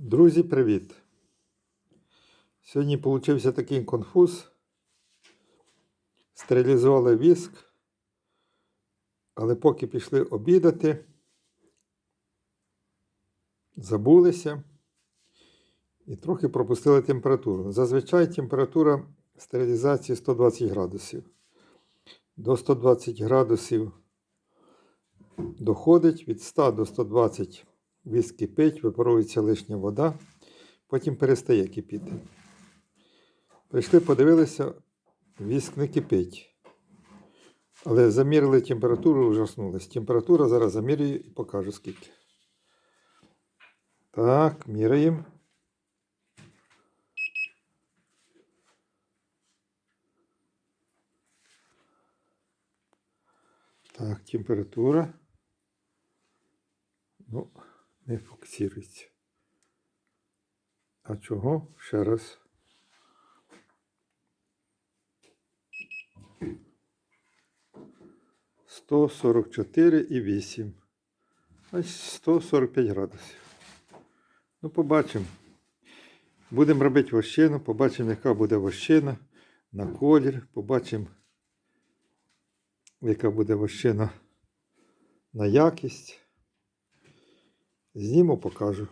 Друзі, привіт! Сьогодні получився такий конфуз. Стерилізували віск, але поки пішли обідати, забулися і трохи пропустили температуру. Зазвичай температура стерилізації 120 градусів. До 120 градусів доходить від 100 до 120 віск кипить, випарується лишня вода, потім перестає кипіти. Прийшли, подивилися, віск не кипить. Але замірили температуру, ужаснулись. Температура зараз замірюю і покажу скільки. Так, міряємо. Так, температура. Ну, не фокусується. А чого? Ще раз. Сто сорок чотири і вісім. Ось 145 градусів. Ну, побачимо. Будемо робити вощину, побачимо, яка буде вощина на колір, побачимо, яка буде вощина на якість. Зніму, покажу.